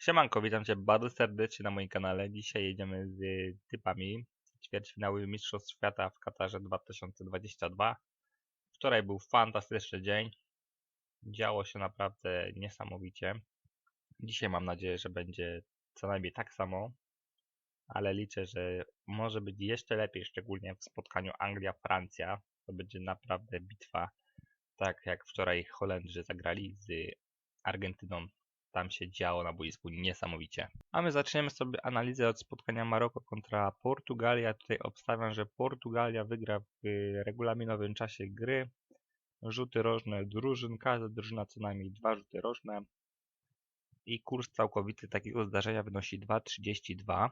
Siemanko, witam Cię bardzo serdecznie na moim kanale. Dzisiaj jedziemy z typami ćwierćfinały Mistrzostw Świata w Katarze 2022. Wczoraj był fantastyczny dzień. Działo się naprawdę niesamowicie. Dzisiaj mam nadzieję, że będzie co najmniej tak samo, ale liczę, że może być jeszcze lepiej, szczególnie w spotkaniu Anglia-Francja. To będzie naprawdę bitwa, tak jak wczoraj Holendrzy zagrali z Argentyną tam się działo na boisku niesamowicie. A my zaczniemy sobie analizę od spotkania Maroko kontra Portugalia. Tutaj obstawiam, że Portugalia wygra w regulaminowym czasie gry. Rzuty rożne drużyn, każda drużyna co najmniej dwa rzuty rożne. I kurs całkowity takiego zdarzenia wynosi 2,32.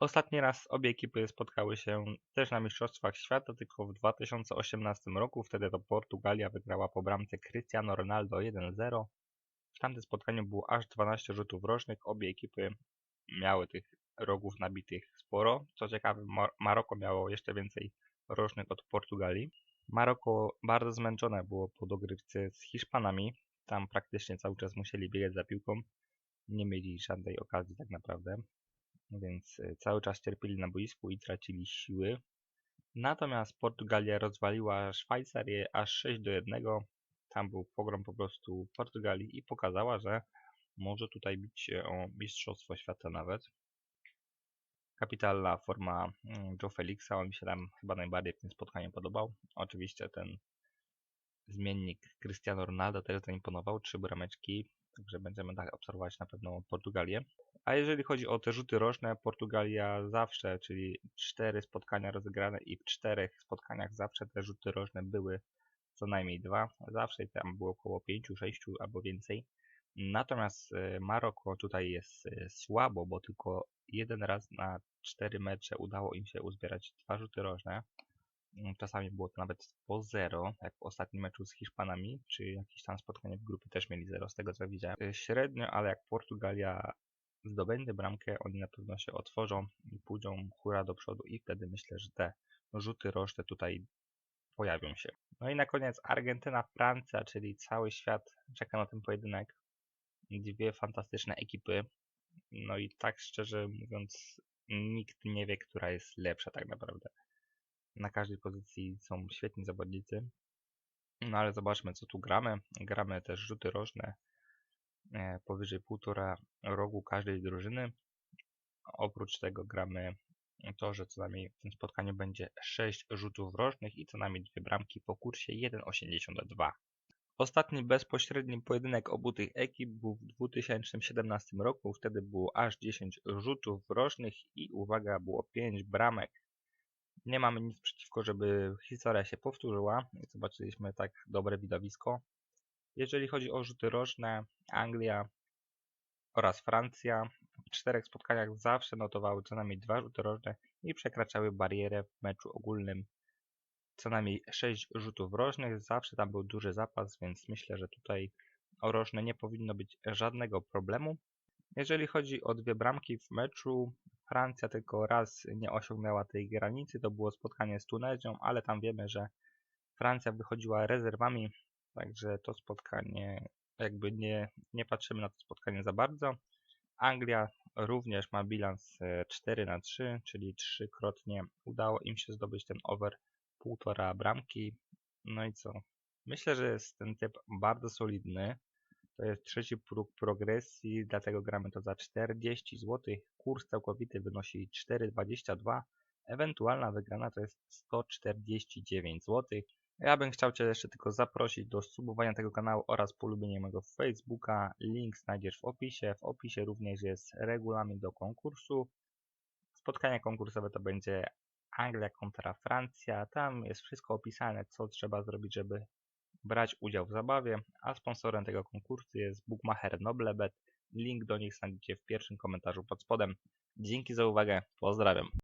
Ostatni raz obie ekipy spotkały się też na Mistrzostwach Świata, tylko w 2018 roku. Wtedy to Portugalia wygrała po bramce Cristiano Ronaldo 1-0. W tamtym spotkaniu było aż 12 rzutów rożnych. Obie ekipy miały tych rogów nabitych sporo. Co ciekawe, Mar Maroko miało jeszcze więcej rożnych od Portugalii. Maroko bardzo zmęczone było po dogrywce z Hiszpanami. Tam praktycznie cały czas musieli biegać za piłką. Nie mieli żadnej okazji tak naprawdę. Więc y, cały czas cierpieli na boisku i tracili siły. Natomiast Portugalia rozwaliła Szwajcarię aż 6 do 1. Tam był pogrom po prostu Portugalii i pokazała, że może tutaj bić o Mistrzostwo Świata nawet. Kapitalna forma mm, Joe Felixa, on mi się tam chyba najbardziej w tym spotkaniu podobał. Oczywiście ten zmiennik Cristiano Ronaldo też zaimponował, trzy brameczki, także będziemy tak obserwować na pewno Portugalię. A jeżeli chodzi o te rzuty roczne, Portugalia zawsze, czyli cztery spotkania rozegrane i w czterech spotkaniach zawsze te rzuty roczne były co najmniej dwa. Zawsze tam było około 5, 6 albo więcej. Natomiast e, Maroko tutaj jest e, słabo, bo tylko jeden raz na cztery mecze udało im się uzbierać dwa rzuty rożne. Mm, czasami było to nawet po zero, jak w ostatnim meczu z Hiszpanami, czy jakieś tam spotkanie w grupie też mieli zero, z tego co widziałem. E, średnio, ale jak Portugalia zdobędzie bramkę, oni na pewno się otworzą i pójdą hura do przodu i wtedy myślę, że te rzuty rożne tutaj pojawią się. No i na koniec Argentyna, Francja, czyli cały świat czeka na ten pojedynek. Dwie fantastyczne ekipy. No i tak szczerze mówiąc, nikt nie wie, która jest lepsza tak naprawdę. Na każdej pozycji są świetni zawodnicy. No ale zobaczmy, co tu gramy. Gramy też rzuty rożne e, powyżej półtora rogu każdej drużyny. Oprócz tego gramy to, że co najmniej w tym spotkaniu będzie 6 rzutów rożnych i co najmniej dwie bramki po kursie 1,82. Ostatni bezpośredni pojedynek obu tych ekip był w 2017 roku. Wtedy było aż 10 rzutów rożnych i uwaga, było 5 bramek. Nie mamy nic przeciwko, żeby historia się powtórzyła. Zobaczyliśmy tak dobre widowisko. Jeżeli chodzi o rzuty rożne, Anglia oraz Francja czterech spotkaniach zawsze notowały co najmniej dwa rzuty rożne i przekraczały barierę w meczu ogólnym co najmniej 6 rzutów rożnych. Zawsze tam był duży zapas, więc myślę, że tutaj o rożne nie powinno być żadnego problemu. Jeżeli chodzi o dwie bramki w meczu, Francja tylko raz nie osiągnęła tej granicy, to było spotkanie z Tunezją, ale tam wiemy, że Francja wychodziła rezerwami, także to spotkanie jakby nie, nie patrzymy na to spotkanie za bardzo. Anglia również ma bilans 4 e, na 3, czyli trzykrotnie udało im się zdobyć ten over półtora bramki. No i co? Myślę, że jest ten typ bardzo solidny. To jest trzeci próg progresji, dlatego gramy to za 40 zł. Kurs całkowity wynosi 4,22. Ewentualna wygrana to jest 149 zł. Ja bym chciał Cię jeszcze tylko zaprosić do subowania tego kanału oraz polubienia mojego Facebooka. Link znajdziesz w opisie. W opisie również jest regulamin do konkursu. Spotkanie konkursowe to będzie Anglia kontra Francja. Tam jest wszystko opisane, co trzeba zrobić, żeby brać udział w zabawie. A sponsorem tego konkursu jest Bookmacher Noblebet. Link do nich znajdziecie w pierwszym komentarzu pod spodem. Dzięki za uwagę. Pozdrawiam.